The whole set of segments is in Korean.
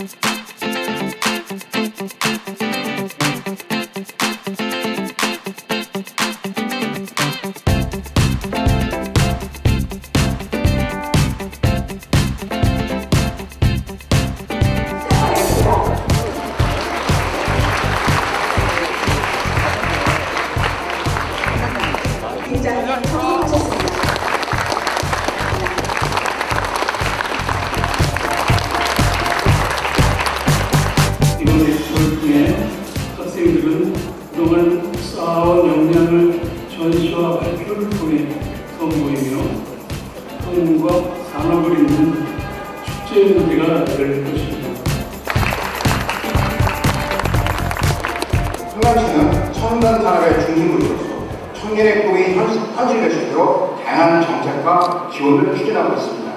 굉장 역량을 전시와 발표를 통해 선보이며 학문과 산업을 잇는 축제 무대가 될 것입니다. 성남시는 첨단 산업의 중심부로서 청년의 꿈이 현실- 현실될 수 있도록 다양한 정책과 지원을 추진하고 있습니다.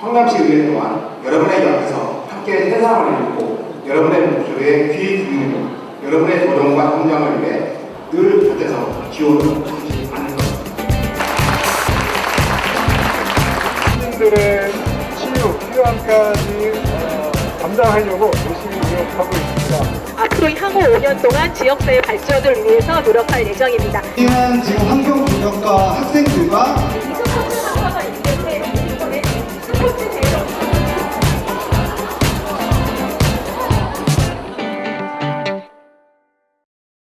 성남시의회 또한 여러분의 옆에서 함께 세상을 읽고 여러분의 목소리에 귀 기울이고 여러분의 도전과 성장을 위해 늘 지원을 하지 않을 것입니다. 학생들의 치유, 필요함까지 어, 감당하려고 열심히 노력하고 있습니다. 앞으로 향후 5년 동안 지역사회 발전을 위해서 노력할 예정입니다. 지금 환경 조력과 학생들과